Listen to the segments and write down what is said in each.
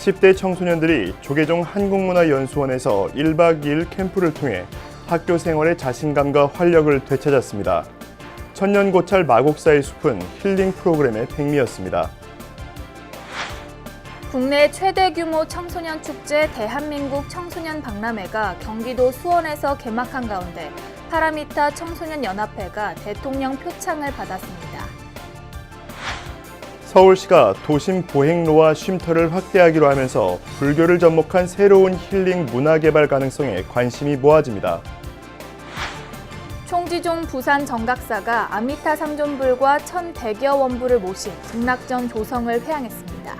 10대 청소년들이 조계종 한국문화연수원에서 1박 2일 캠프를 통해 학교 생활의 자신감과 활력을 되찾았습니다. 천년고찰 마곡사의 숲은 힐링 프로그램의 백미였습니다. 국내 최대 규모 청소년 축제 대한민국 청소년 박람회가 경기도 수원에서 개막한 가운데 파라미타 청소년 연합회가 대통령 표창을 받았습니다. 서울시가 도심 보행로와 쉼터를 확대하기로 하면서 불교를 접목한 새로운 힐링 문화 개발 가능성에 관심이 모아집니다. 총지종 부산 정각사가 아미타 삼존불과 천 대겨 원부를 모신 극락전 조성을 회양했습니다.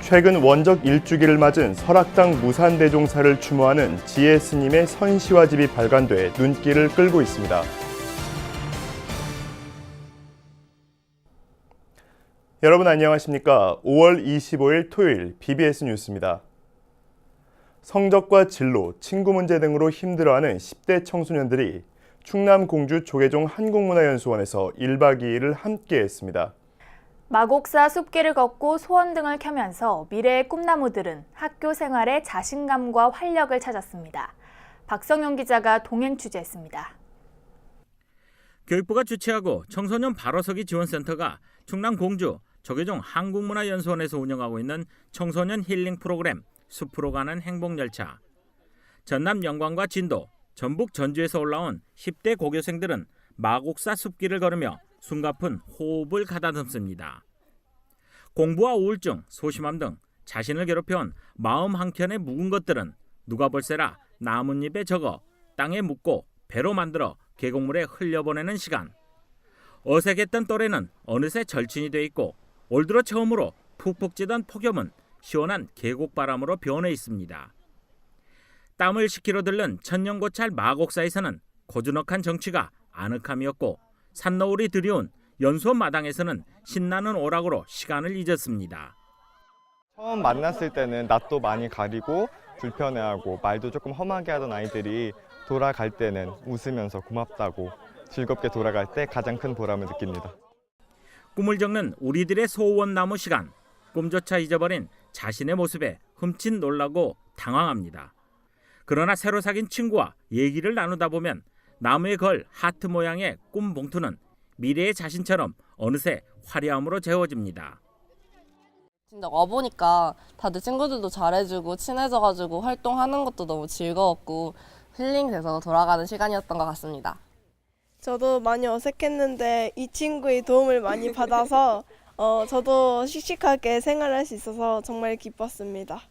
최근 원적 일주기를 맞은 설악당 무산대종사를 추모하는 지혜 스님의 선시화집이 발간돼 눈길을 끌고 있습니다. 여러분 안녕하십니까? 5월 25일 토요일 BBS 뉴스입니다. 성적과 진로, 친구 문제 등으로 힘들어하는 10대 청소년들이 충남 공주 조계종 한국문화연수원에서 1박 2일을 함께 했습니다. 마곡사 숲길을 걷고 소원 등을 켜면서 미래의 꿈나무들은 학교 생활에 자신감과 활력을 찾았습니다. 박성용 기자가 동행 취재했습니다. 교육부가 주최하고 청소년 바로서기 지원센터가 충남 공주 조계종 한국문화연수원에서 운영하고 있는 청소년 힐링 프로그램 숲으로 가는 행복열차. 전남 영광과 진도, 전북 전주에서 올라온 10대 고교생들은 마곡사 숲길을 걸으며 숨가쁜 호흡을 가다듬습니다. 공부와 우울증, 소심함 등 자신을 괴롭혀온 마음 한켠에 묵은 것들은 누가 볼세라 나뭇잎에 적어 땅에 묻고 배로 만들어 계곡물에 흘려보내는 시간. 어색했던 또래는 어느새 절친이 돼 있고 올 들어 처음으로 푹푹 찌던 폭염은 시원한 계곡바람으로 변해 있습니다. 땀을 식히러 들른 천년고찰 마곡사에서는 고즈넉한 정취가 아늑함이었고 산너울이 드리운 연수원 마당에서는 신나는 오락으로 시간을 잊었습니다. 처음 만났을 때는 낯도 많이 가리고 불편해하고 말도 조금 험하게 하던 아이들이 돌아갈 때는 웃으면서 고맙다고 즐겁게 돌아갈 때 가장 큰 보람을 느낍니다. 꿈을 적는 우리들의 소원 나무 시간. 꿈조차 잊어버린 자신의 모습에 흠칫 놀라고 당황합니다. 그러나 새로 사귄 친구와 얘기를 나누다 보면 나무에 걸 하트 모양의 꿈 봉투는 미래의 자신처럼 어느새 화려함으로 재워집니다. 진짜 와보니까 다들 친구들도 잘해주고 친해져가지고 활동하는 것도 너무 즐거웠고 힐링돼서 돌아가는 시간이었던 것 같습니다. 저도 많이 어색했는데 이 친구의 도움을 많이 받아서 어, 저도 씩씩하게 생활할 수 있어서 정말 기뻤습니다.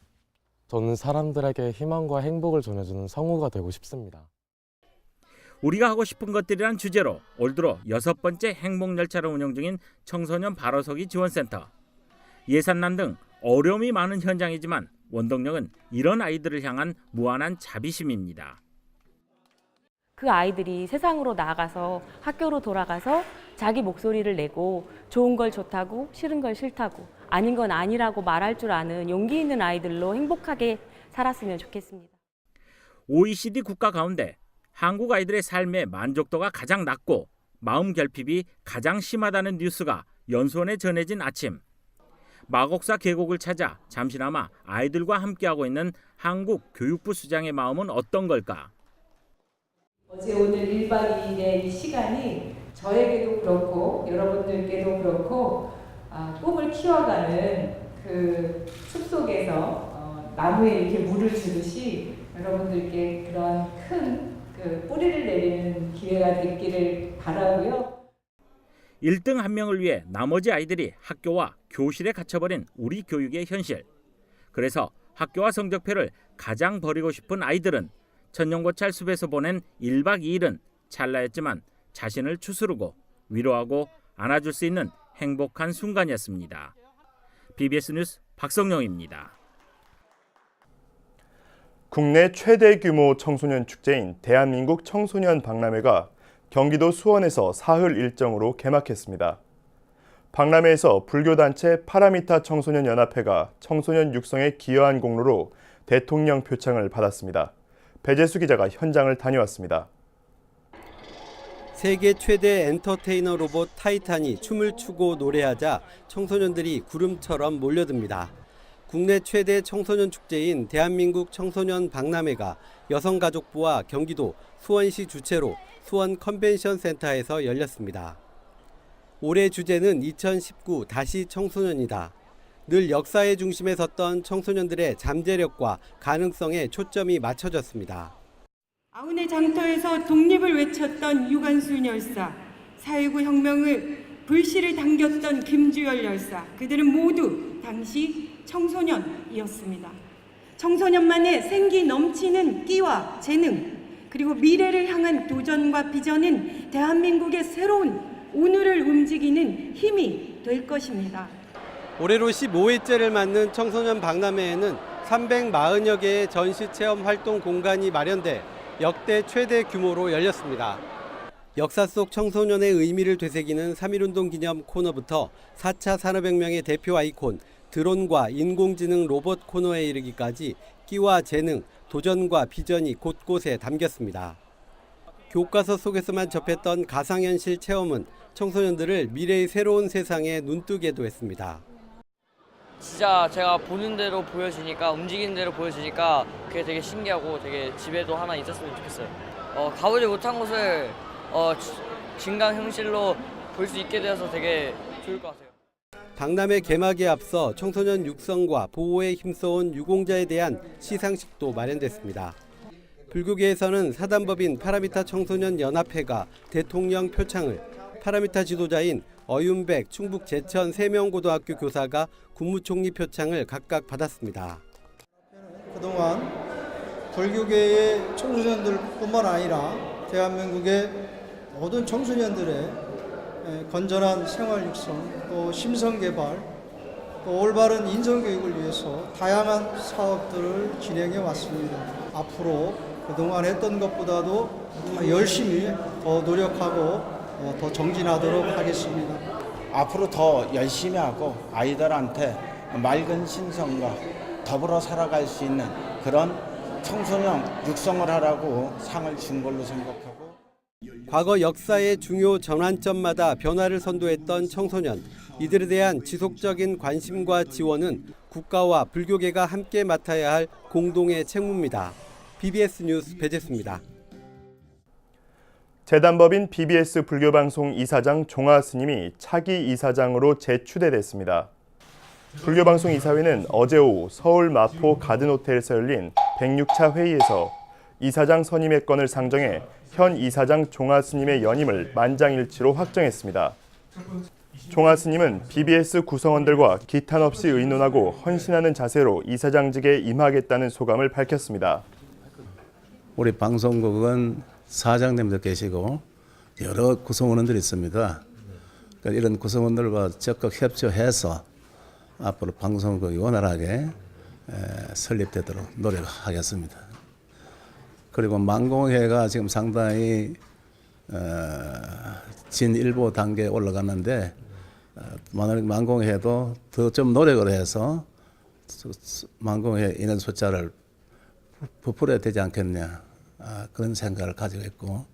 저는 사람들에게 희망과 행복을 전해주는 성우가 되고 싶습니다. 우리가 하고 싶은 것들이란 주제로 올 들어 여섯 번째 행복 열차를 운영 중인 청소년 바로서기 지원센터. 예산난 등 어려움이 많은 현장이지만 원동력은 이런 아이들을 향한 무한한 자비심입니다. 그 아이들이 세상으로 나가서 학교로 돌아가서 자기 목소리를 내고 좋은 걸 좋다고 싫은 걸 싫다고 아닌 건 아니라고 말할 줄 아는 용기 있는 아이들로 행복하게 살았으면 좋겠습니다. OECD 국가 가운데 한국 아이들의 삶의 만족도가 가장 낮고 마음 결핍이 가장 심하다는 뉴스가 연수원에 전해진 아침. 마곡사 계곡을 찾아 잠시나마 아이들과 함께하고 있는 한국 교육부 수장의 마음은 어떤 걸까? 어제 오늘 1박 2일의 이 시간이 저에게도 그렇고 여러분들께도 그렇고 아, 꿈을 키워가는 그 숲속에서 어, 나무에 이렇게 물을 주듯이 여러분들께 그런 큰 그 뿌리를 내리는 기회가 됐기를 바라고요. 1등 한 명을 위해 나머지 아이들이 학교와 교실에 갇혀버린 우리 교육의 현실. 그래서 학교와 성적표를 가장 버리고 싶은 아이들은 천년고찰 숲에서 보낸 1박 2일은 찰나였지만 자신을 추스르고 위로하고 안아줄 수 있는 행복한 순간이었습니다. BBS 뉴스 박성영입니다. 국내 최대 규모 청소년 축제인 대한민국 청소년 박람회가 경기도 수원에서 사흘 일정으로 개막했습니다. 박람회에서 불교단체 파라미타 청소년 연합회가 청소년 육성에 기여한 공로로 대통령 표창을 받았습니다. 배재수 기자가 현장을 다녀왔습니다. 세계 최대 엔터테이너 로봇 타이탄이 춤을 추고 노래하자 청소년들이 구름처럼 몰려듭니다. 국내 최대 청소년 축제인 대한민국 청소년 박람회가 여성가족부와 경기도 수원시 주최로 수원 컨벤션 센터에서 열렸습니다. 올해 주제는 2019 다시 청소년이다. 늘 역사의 중심에 섰던 청소년들의 잠재력과 가능성에 초점이 맞춰졌습니다. 아운의 장터에서 독립을 외쳤던 유관순 열사, 4.19 혁명을 불씨를 당겼던 김주열 열사, 그들은 모두 당시 청소년이었습니다. 청소년만의 생기 넘치는 끼와 재능, 그리고 미래를 향한 도전과 비전은 대한민국의 새로운 오늘을 움직이는 힘이 될 것입니다. 올해로 15회째를 맞는 청소년 박람회에는 340여 개의 전시 체험 활동 공간이 마련돼 역대 최대 규모로 열렸습니다. 역사 속 청소년의 의미를 되새기는 3.1운동 기념 코너부터 4차 산업혁명의 대표 아이콘 드론과 인공지능 로봇 코너에 이르기까지 끼와 재능, 도전과 비전이 곳곳에 담겼습니다. 교과서 속에서만 접했던 가상현실 체험은 청소년들을 미래의 새로운 세상에 눈뜨게도 했습니다. 진짜 제가 보는 대로 보여지니까 움직이는 대로 보여지니까 그게 되게 신기하고 되게 집에도 하나 있었으면 좋겠어요. 어, 가보지 못한 곳을 어, 지- 증강 형실로 볼 수 있게 되어서 되게 좋을 것 같아요. 박람회 개막에 앞서 청소년 육성과 보호에 힘써온 유공자에 대한 시상식도 마련됐습니다. 불교계에서는 사단법인 파라미타 청소년 연합회가 대통령 표창을 파라미타 지도자인 어윤백 충북 제천 세명고등학교 교사가 국무총리 표창을 각각 받았습니다. 그동안 불교계의 청소년들뿐만 아니라 대한민국의 모든 청소년들의 에, 건전한 생활 육성, 또 심성 개발, 또 올바른 인성 교육을 위해서 다양한 사업들을 진행해 왔습니다. 앞으로 그동안 했던 것보다도 열심히 더 노력하고 어, 더 정진하도록 하겠습니다. 앞으로 더 열심히 하고 아이들한테 맑은 신성과 더불어 살아갈 수 있는 그런 청소년 육성을 하라고 상을 준 걸로 생각하고 과거 역사의 중요 전환점마다 변화를 선도했던 청소년 이들에 대한 지속적인 관심과 지원은 국가와 불교계가 함께 맡아야 할 공동의 책무입니다. BBS 뉴스 배재수입니다. 재단법인 BBS 불교방송 이사장 종화 스님이 차기 이사장으로 재추대됐습니다. 불교방송 이사회는 어제 오후 서울 마포 가든호텔에서 열린 106차 회의에서 이사장 선임의 건을 상정해 현 이사장 종화 스님의 연임을 만장일치로 확정했습니다. 종화 스님은 BBS 구성원들과 기탄 없이 의논하고 헌신하는 자세로 이사장직에 임하겠다는 소감을 밝혔습니다. 우리 방송국은 사장님도 계시고 여러 구성원들이 있습니다. 그러니까 이런 구성원들과 적극 협조해서 앞으로 방송국이 원활하게 에, 설립되도록 노력하겠습니다. 그리고 망공회가 지금 상당히 어, 진일보 단계에 올라갔는데 어, 만약 망공회도 더 좀 노력을 해서 망공회 인원 숫자를 부풀어야 되지 않겠냐 아, 그런 생각을 가지고 있고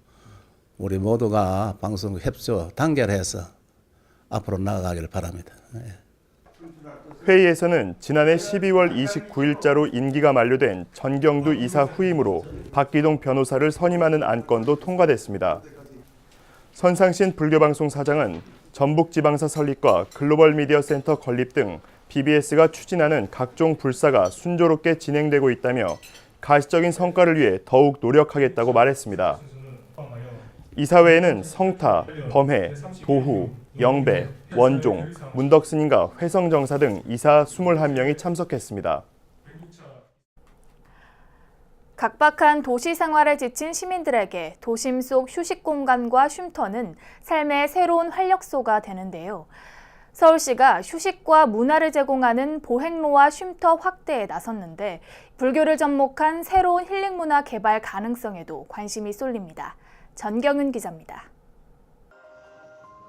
우리 모두가 방송 협조 단결해서 앞으로 나아가기를 바랍니다. 네. 회의에서는 지난해 12월 29일자로 임기가 만료된 전경두 이사 후임으로 박기동 변호사를 선임하는 안건도 통과됐습니다. 선상신 불교방송 사장은 전북지방사 설립과 글로벌 미디어 센터 건립 등 BBS가 추진하는 각종 불사가 순조롭게 진행되고 있다며 가시적인 성과를 위해 더욱 노력하겠다고 말했습니다. 이사회에는 성타, 범해, 도후, 영배, 원종, 문덕스님과 회성정사 등 이사 21명이 참석했습니다. 각박한 도시 생활에 지친 시민들에게 도심 속 휴식 공간과 쉼터는 삶의 새로운 활력소가 되는데요. 서울시가 휴식과 문화를 제공하는 보행로와 쉼터 확대에 나섰는데 불교를 접목한 새로운 힐링 문화 개발 가능성에도 관심이 쏠립니다. 전경은 기자입니다.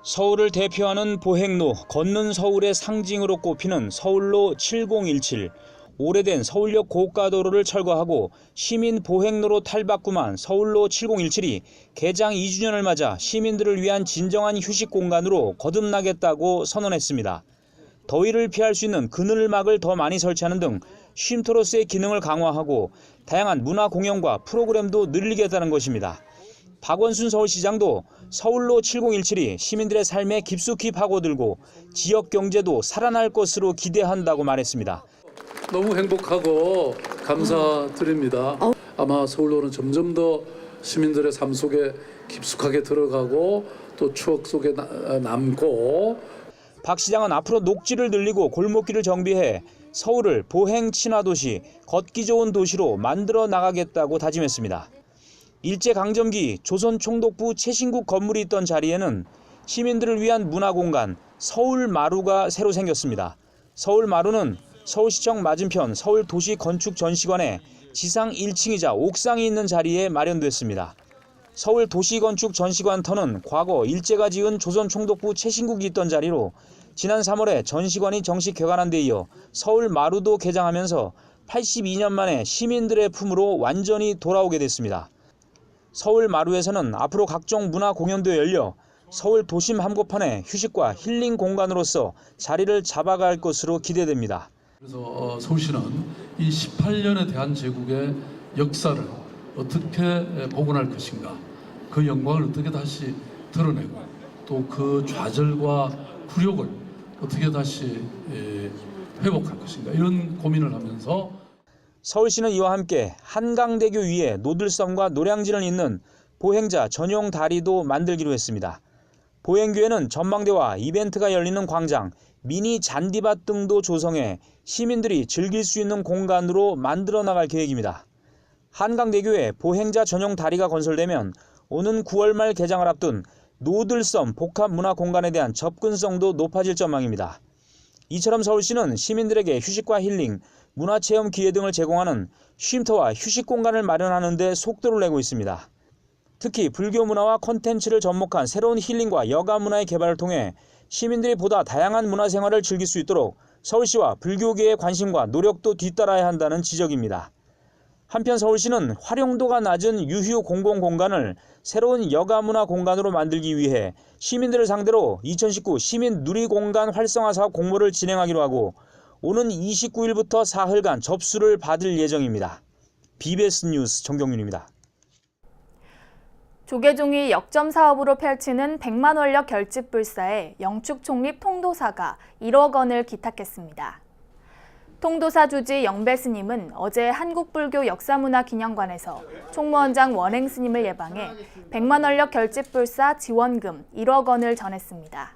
서울을 대표하는 보행로 걷는 서울의 상징으로 꼽히는 서울로 7017 오래된 서울역 고가도로를 철거하고 시민 보행로로 탈바꿈한 서울로 7017이 개장 2주년을 맞아 시민들을 위한 진정한 휴식 공간으로 거듭나겠다고 선언했습니다. 더위를 피할 수 있는 그늘막을 더 많이 설치하는 등 쉼터로서의 기능을 강화하고 다양한 문화 공연과 프로그램도 늘리겠다는 것입니다. 박원순 서울시장도 서울로 7017이 시민들의 삶에 깊숙이 파고들고 지역 경제도 살아날 것으로 기대한다고 말했습니다. 너무 행복하고 감사드립니다. 아마 서울로는 점점 더 시민들의 삶 속에 깊숙하게 들어가고 또 추억 속에 나- 남고 박 시장은 앞으로 녹지를 늘리고 골목길을 정비해 서울을 보행 친화 도시, 걷기 좋은 도시로 만들어 나가겠다고 다짐했습니다. 일제 강점기 조선 총독부 최신국 건물이 있던 자리에는 시민들을 위한 문화 공간 서울 마루가 새로 생겼습니다. 서울 마루는 서울시청 맞은편 서울 도시 건축 전시관에 지상 1층이자 옥상이 있는 자리에 마련됐습니다. 서울 도시건축 전시관터는 과거 일제가 지은 조선 총독부 최신국이 있던 자리로 지난 3월에 전시관이 정식 개관한 데 이어 서울 마루도 개장하면서 82년 만에 시민들의 품으로 완전히 돌아오게 됐습니다. 서울 마루에서는 앞으로 각종 문화 공연도 열려 서울 도심 한복판에 휴식과 힐링 공간으로서 자리를 잡아갈 것으로 기대됩니다. 그래서 어, 서울시는 이 18년의 대한제국의 역사를 어떻게 복원할 것인가 그 영광을 어떻게 다시 드러내고 또 그 좌절과 굴욕을 어떻게 다시 에, 회복할 것인가 이런 고민을 하면서 서울시는 이와 함께 한강대교 위에 노들섬과 노량진을 잇는 보행자 전용 다리도 만들기로 했습니다. 보행교에는 전망대와 이벤트가 열리는 광장, 미니 잔디밭 등도 조성해 시민들이 즐길 수 있는 공간으로 만들어 나갈 계획입니다. 한강대교에 보행자 전용 다리가 건설되면 오는 9월 말 개장을 앞둔 노들섬 복합문화공간에 대한 접근성도 높아질 전망입니다. 이처럼 서울시는 시민들에게 휴식과 힐링, 문화체험 기회 등을 제공하는 쉼터와 휴식 공간을 마련하는 데 속도를 내고 있습니다. 특히 불교 문화와 콘텐츠를 접목한 새로운 힐링과 여가 문화의 개발을 통해 시민들이 보다 다양한 문화 생활을 즐길 수 있도록 서울시와 불교계의 관심과 노력도 뒤따라야 한다는 지적입니다. 한편 서울시는 활용도가 낮은 유휴 공공공간을 새로운 여가문화 공간으로 만들기 위해 시민들을 상대로 2019 시민 누리공간 활성화 사업 공모를 진행하기로 하고 오는 29일부터 사흘간 접수를 받을 예정입니다. BBS 뉴스 정경윤입니다. 조계종이 역점 사업으로 펼치는 100만 원력 결집 불사에 영축 총립 통도사가 1억 원을 기탁했습니다. 통도사 주지 영배 스님은 어제 한국불교 역사문화기념관에서 총무원장 원행 스님을 예방해 100만 원력 결집 불사 지원금 1억 원을 전했습니다.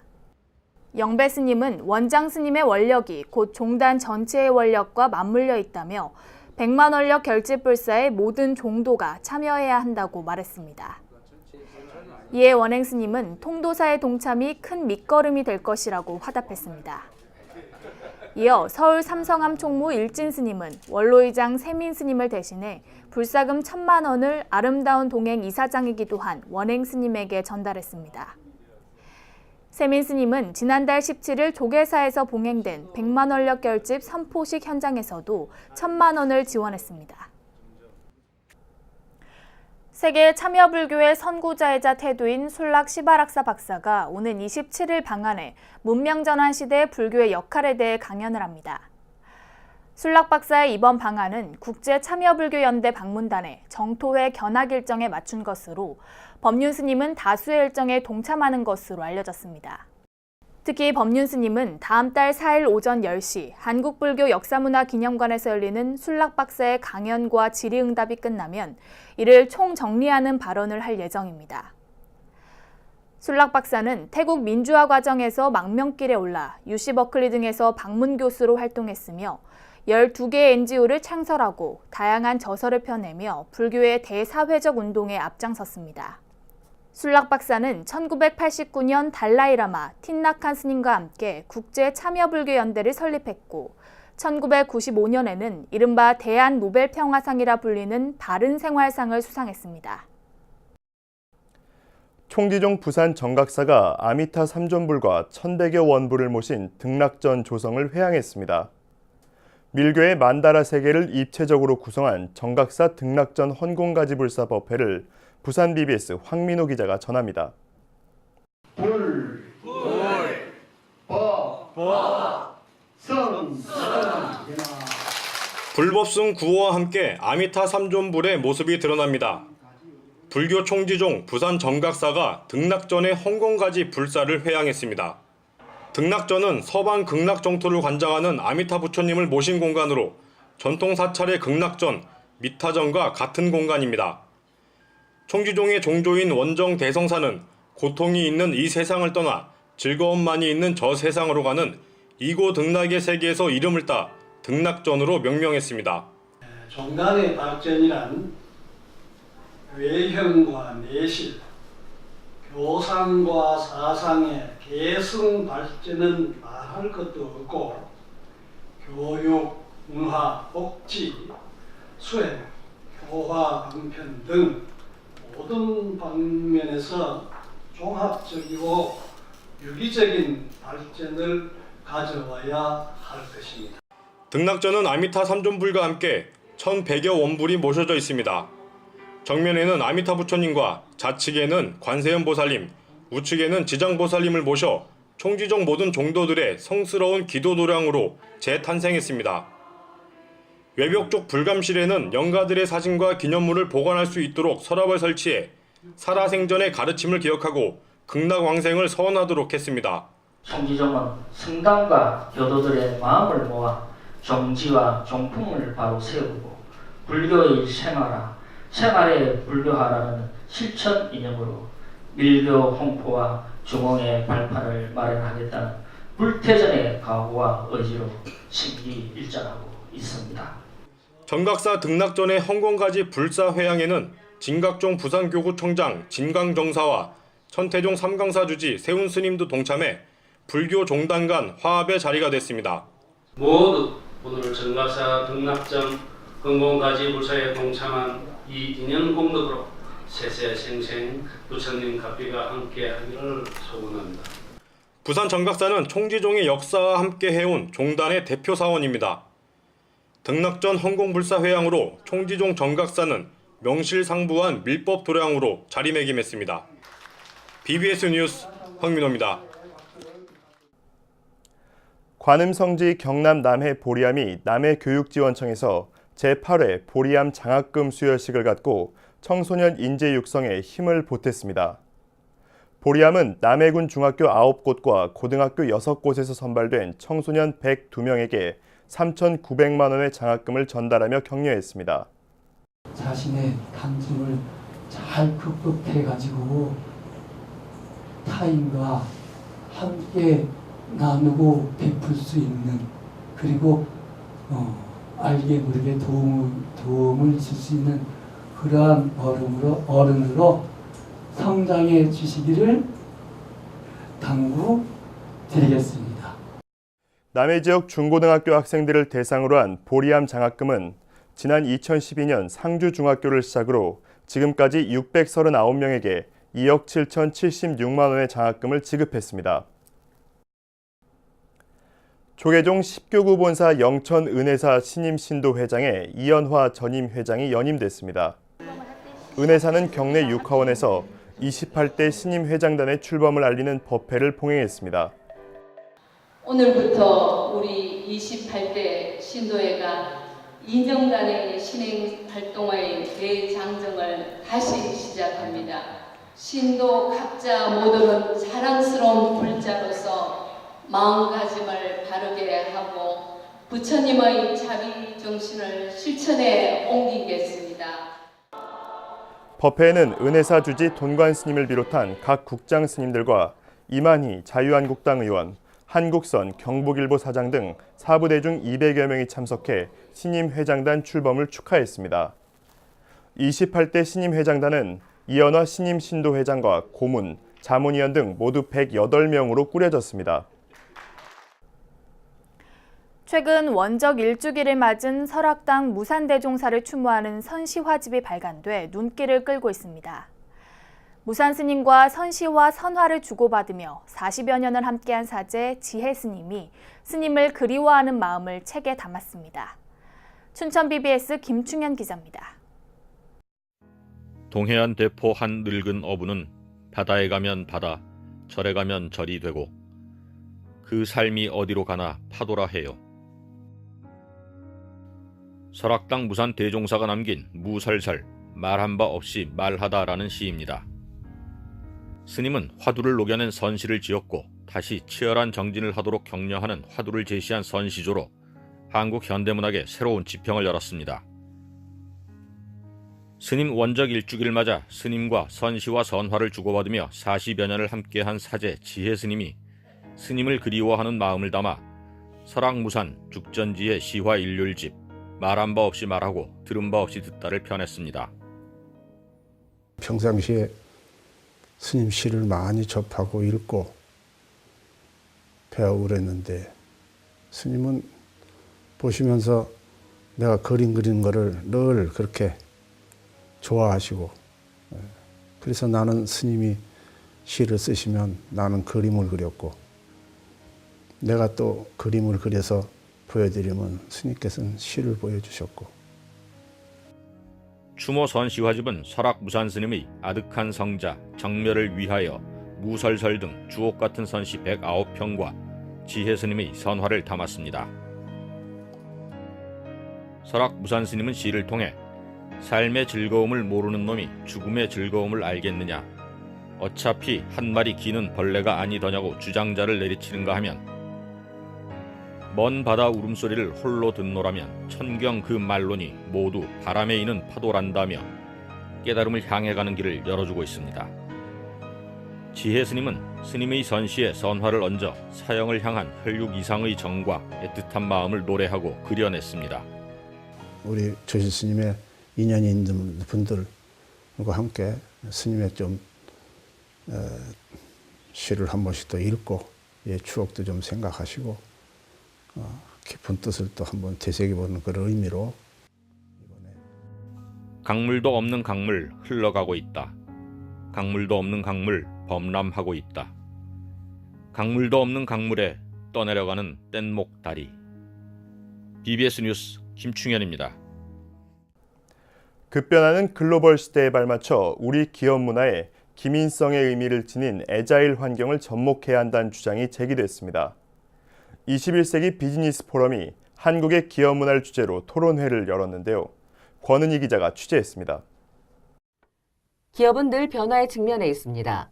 영배 스님은 원장 스님의 원력이 곧 종단 전체의 원력과 맞물려 있다며 100만 원력 결집 불사의 모든 종도가 참여해야 한다고 말했습니다. 이에 원행 스님은 통도사의 동참이 큰 밑거름이 될 것이라고 화답했습니다. 이어 서울 삼성암 총무 일진 스님은 원로의장 세민 스님을 대신해 불사금 천만 원을 아름다운 동행 이사장이기도 한 원행 스님에게 전달했습니다. 세민 스님은 지난달 17일 조계사에서 봉행된 100만 원력 결집 선포식 현장에서도 천만 원을 지원했습니다. 세계 참여불교의 선구자이자 태도인 술락 시바락사 박사가 오는 27일 방한해 문명전환 시대 불교의 역할에 대해 강연을 합니다. 술락 박사의 이번 방한은 국제 참여불교연대 방문단의 정토회 견학 일정에 맞춘 것으로 법륜 스님은 다수의 일정에 동참하는 것으로 알려졌습니다. 특히 법륜 스님은 다음 달 4일 오전 10시 한국불교 역사문화 기념관에서 열리는 술락 박사의 강연과 질의응답이 끝나면 이를 총정리하는 발언을 할 예정입니다. 술락 박사는 태국 민주화 과정에서 망명길에 올라 UC 버클리 등에서 방문 교수로 활동했으며 12개의 NGO를 창설하고 다양한 저서를 펴내며 불교의 대사회적 운동에 앞장섰습니다. 술락 박사는 1989년 달라이라마 틴나칸 스님과 함께 국제 참여불교 연대를 설립했고 1995년에는 이른바 대한 노벨 평화상이라 불리는 바른 생활상을 수상했습니다. 총기종 부산 정각사가 아미타 삼존불과 천백여 원불을 모신 등락전 조성을 회항했습니다. 밀교의 만다라 세계를 입체적으로 구성한 정각사 등락전 헌공가지불사 법회를 부산 BBS 황민호 기자가 전합니다. 불, 불, 법, 법, 성, 성. 불법승 구호와 함께 아미타 삼존불의 모습이 드러납니다. 불교 총지종 부산 정각사가 등락전에 홍공가지 불사를 회양했습니다. 등락전은 서방 극락 정토를 관장하는 아미타 부처님을 모신 공간으로 전통 사찰의 극락전, 미타전과 같은 공간입니다. 총지종의 종조인 원정 대성사는 고통이 있는 이 세상을 떠나 즐거움만이 있는 저 세상으로 가는 이고 등락의 세계에서 이름을 따 등락전으로 명명했습니다. 종단의 발전이란 외형과 내실, 교상과 사상의 계승 발전은 말할 것도 없고 교육, 문화, 복지, 수행, 교화, 방편 등 모든 방면에서 종합적이고 유기적인 발전을 가져와야 할 것입니다. 등락전은 아미타 삼존불과 함께 1100여 원불이 모셔져 있습니다. 정면에는 아미타 부처님과 좌측에는 관세음 보살님, 우측에는 지장 보살님을 모셔 총지종 모든 종도들의 성스러운 기도 도량으로 재탄생했습니다. 외벽 쪽 불감실에는 영가들의 사진과 기념물을 보관할 수 있도록 서랍을 설치해 살아생전의 가르침을 기억하고 극락왕생을 서원하도록 했습니다. 총지종은 성당과 교도들의 마음을 모아 종지와 종품을 바로 세우고 불교의 생활화, 생활의 불교화라는 실천 이념으로 밀교 홍포와 중홍의 발판을 마련하겠다는 불태전의 각오와 의지로 심기일전하고 있습니다. 정각사 등락 전의 헝공가지 불사회양에는 진각종 부산교구청장 진강정사와 천태종 삼강사 주지 세운 스님도 동참해 불교 종단 간 화합의 자리가 됐습니다. 모두 오늘 정가사 등락점 건공가지 불사에 동참한 이 인연 공덕으로 세세생생 부처님 갑비가 함께하기를 소원합니다. 부산 정각사는 총지종의 역사와 함께 해온 종단의 대표 사원입니다. 등락전 헝공불사회양으로 총지종 정각사는 명실상부한 밀법 도량으로 자리매김했습니다. BBS 뉴스 황민호입니다. 관음성지 경남 남해 보리암이 남해교육지원청에서 제8회 보리암 장학금 수여식을 갖고 청소년 인재 육성에 힘을 보탰습니다. 보리암은 남해군 중학교 9곳과 고등학교 6곳에서 선발된 청소년 102명에게 3,900만 원의 장학금을 전달하며 격려했습니다. 자신의 단점을 잘 극복해 가지고 타인과 함께 나누고 베풀 수 있는 그리고 어, 알게 모르게 도움을 도움을 줄 수 있는 그러한 어른으로 어른으로 성장해 주시기를 당부 드리겠습니다. 남해 지역 중고등학교 학생들을 대상으로 한 보리암 장학금은 지난 2012년 상주 중학교를 시작으로 지금까지 639명에게 2억 7,076만 원의 장학금을 지급했습니다. 조계종 10교구 본사 영천 은혜사 신임 신도 회장에 이연화 전임 회장이 연임됐습니다. 은혜사는 경내 6화원에서 28대 신임 회장단의 출범을 알리는 법회를 봉행했습니다. 오늘부터 우리 28대 신도회가 인정단의 신행 활동의 대장정을 다시 시작합니다. 신도 각자 모두는 자랑스러운 불자로서 마음가짐을 바르게 하고 부처님의 자비 정신을 실천에 옮기겠습니다. 법회에는 은혜사 주지 돈관 스님을 비롯한 각 국장 스님들과 이만희 자유한국당 의원, 한국선 경북일보 사장 등 사부대중 200여 명이 참석해 신임 회장단 출범을 축하했습니다. 28대 신임 회장단은 이연화 신임 신도 회장과 고문, 자문위원 등 모두 108명으로 꾸려졌습니다. 최근 원적 일주기를 맞은 설악당 무산대종사를 추모하는 선시화집이 발간돼 눈길을 끌고 있습니다. 무산 스님과 선시와 선화를 주고받으며 40여 년을 함께한 사제 지혜 스님이 스님을 그리워하는 마음을 책에 담았습니다. 춘천 BBS 김충현 기자입니다. 동해안 대포 한 늙은 어부는 바다에 가면 바다, 절에 가면 절이 되고 그 삶이 어디로 가나 파도라 해요. 설악당 무산 대종사가 남긴 무설설 말한 바 없이 말하다라는 시입니다. 스님은 화두를 녹여낸 선시를 지었고 다시 치열한 정진을 하도록 격려하는 화두를 제시한 선시조로 한국 현대문학의 새로운 지평을 열었습니다. 스님 원적 일주기를 맞아 스님과 선시와 선화를 주고받으며 40여 년을 함께한 사제 지혜 스님이 스님을 그리워하는 마음을 담아 설악무산 죽전지의 시화 일률집 말한 바 없이 말하고 들은 바 없이 듣다를 펴냈습니다. 평상시에 스님 시를 많이 접하고 읽고 배우고 그랬는데 스님은 보시면서 내가 그림 그리는 거를 늘 그렇게 좋아하시고 예. 그래서 나는 스님이 시를 쓰시면 나는 그림을 그렸고 내가 또 그림을 그려서 보여드리면 스님께서는 시를 보여주셨고 추모 선 시화집은 설악 무산 스님의 아득한 성자 정멸을 위하여 무설설 등 주옥 같은 선시 109편과 지혜 스님의 선화를 담았습니다. 설악 무산 스님은 시를 통해 삶의 즐거움을 모르는 놈이 죽음의 즐거움을 알겠느냐 어차피 한 마리 기는 벌레가 아니더냐고 주장자를 내리치는가 하면 먼 바다 울음소리를 홀로 듣노라면 천경 그 말론이 모두 바람에 이는 파도란다며 깨달음을 향해 가는 길을 열어주고 있습니다. 지혜 스님은 스님의 선시에 선화를 얹어 사형을 향한 혈육 이상의 정과 애틋한 마음을 노래하고 그려냈습니다. 우리 조실 스님의 인연이 있는 분들과 함께 스님의 좀 어, 시를 한 번씩 더 읽고 예, 추억도 좀 생각하시고 어, 깊은 뜻을 또 한번 되새겨보는 그런 의미로 강물도 없는 강물 흘러가고 있다. 강물도 없는 강물 범람하고 있다. 강물도 없는 강물에 떠내려가는 뗏목 다리. BBS 뉴스 김충현입니다. 급변하는 글로벌 시대에 발맞춰 우리 기업 문화에 기민성의 의미를 지닌 애자일 환경을 접목해야 한다는 주장이 제기됐습니다. 21세기 비즈니스 포럼이 한국의 기업 문화를 주제로 토론회를 열었는데요. 권은희 기자가 취재했습니다. 기업은 늘 변화에 직면해 있습니다.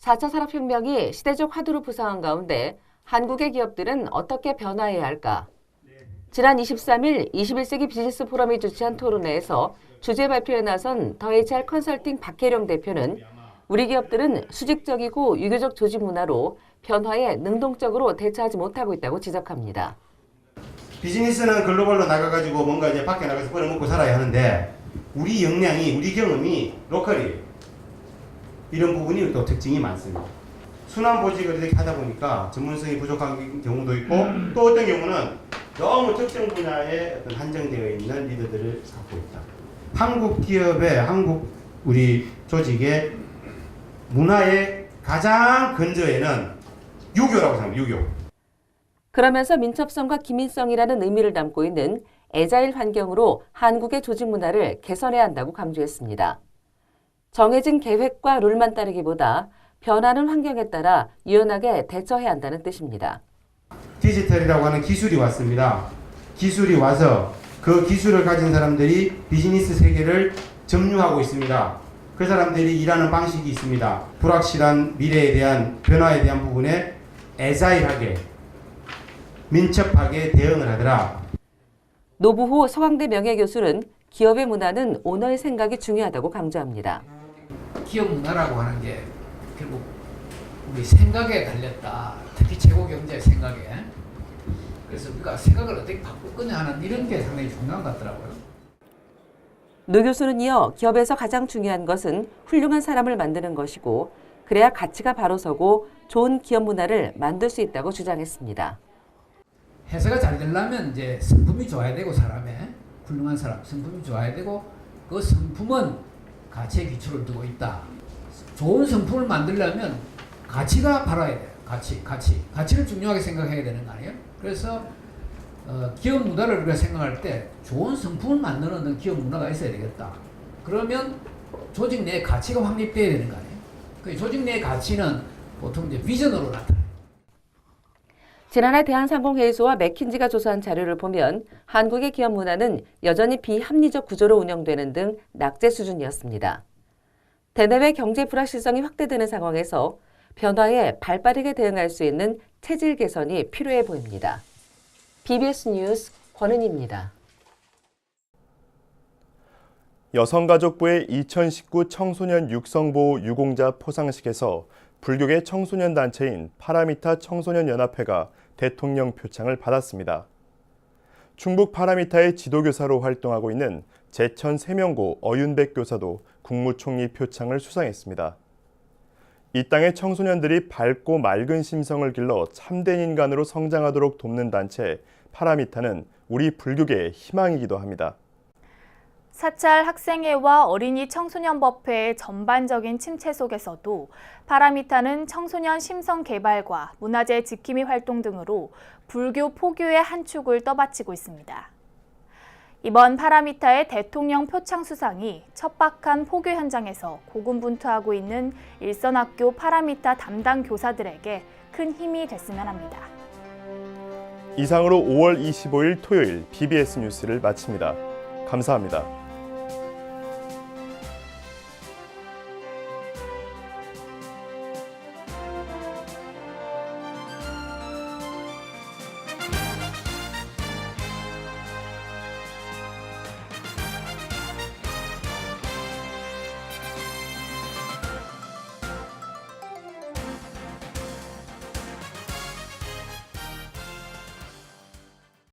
4차 산업혁명이 시대적 화두로 부상한 가운데 한국의 기업들은 어떻게 변화해야 할까? 지난 23일 21세기 비즈니스 포럼이 주최한 토론회에서 주제 발표에 나선 더 HR 컨설팅 박혜령 대표는 우리 기업들은 수직적이고 유교적 조직 문화로 변화에 능동적으로 대처하지 못하고 있다고 지적합니다. 비즈니스는 글로벌로 나가가지고 뭔가 이제 밖에 나가서 벌어먹고 살아야 하는데 우리 역량이 우리 경험이 로컬이 이런 부분이 또 특징이 많습니다. 순환 보직을 이렇게 하다 보니까 전문성이 부족한 경우도 있고 또 어떤 경우는 너무 특정 분야에 어떤 한정되어 있는 리더들을 갖고 있다. 한국 기업의 한국 우리 조직의 문화의 가장 근저에는 유교라고 생각합니다. 유교. 그러면서 민첩성과 기민성이라는 의미를 담고 있는 애자일 환경으로 한국의 조직 문화를 개선해야 한다고 강조했습니다. 정해진 계획과 룰만 따르기보다 변하는 환경에 따라 유연하게 대처해야 한다는 뜻입니다. 디지털이라고 하는 기술이 왔습니다. 기술이 와서 그 기술을 가진 사람들이 비즈니스 세계를 점유하고 있습니다. 그 사람들이 일하는 방식이 있습니다. 불확실한 미래에 대한 변화에 대한 부분에 애자일하게 민첩하게 대응을 하더라. 노부호 서강대 명예교수는 기업의 문화는 오너의 생각이 중요하다고 강조합니다. 기업 문화라고 하는 게 결국 우리 생각에 달렸다. 특히 최고 경제의 생각에. 그래서 우리가 생각을 어떻게 바꿀 거냐 하는 이런 게 상당히 중요한 것 같더라고요. 노 교수는 이어 기업에서 가장 중요한 것은 훌륭한 사람을 만드는 것이고 그래야 가치가 바로 서고 좋은 기업 문화를 만들 수 있다고 주장했습니다. 회사가 잘 되려면 이제 성품이 좋아야 되고 사람의 훌륭한 사람 성품이 좋아야 되고 그 성품은 가치에 기초를 두고 있다. 좋은 성품을 만들려면 가치가 바라야 돼요. 가치, 가치, 가치를 중요하게 생각해야 되는 거 아니에요? 그래서 어, 기업 문화를 우리가 생각할 때 좋은 성품을 만드는 기업 문화가 있어야 되겠다. 그러면 조직 내에 가치가 확립돼야 되는 거 아니에요? 그 조직 내의 가치는 보통 이제 비전으로 나타나요. 지난해 대한상공회의소와 맥킨지가 조사한 자료를 보면 한국의 기업 문화는 여전히 비합리적 구조로 운영되는 등 낙제 수준이었습니다. 대내외 경제 불확실성이 확대되는 상황에서 변화에 발빠르게 대응할 수 있는 체질 개선이 필요해 보입니다. BBS 뉴스 권은희입니다. 여성가족부의 2019 청소년 육성보호 유공자 포상식에서 불교계 청소년 단체인 파라미타 청소년 연합회가 대통령 표창을 받았습니다. 충북 파라미타의 지도교사로 활동하고 있는 제천 세명고 어윤백 교사도 국무총리 표창을 수상했습니다. 이 땅의 청소년들이 밝고 맑은 심성을 길러 참된 인간으로 성장하도록 돕는 단체 파라미타는 우리 불교계의 희망이기도 합니다. 사찰 학생회와 어린이 청소년 법회의 전반적인 침체 속에서도 파라미타는 청소년 심성 개발과 문화재 지킴이 활동 등으로 불교 포교의 한 축을 떠받치고 있습니다. 이번 파라미타의 대통령 표창 수상이 척박한 포교 현장에서 고군분투하고 있는 일선학교 파라미타 담당 교사들에게 큰 힘이 됐으면 합니다. 이상으로 5월 25일 토요일 BBS 뉴스를 마칩니다. 감사합니다.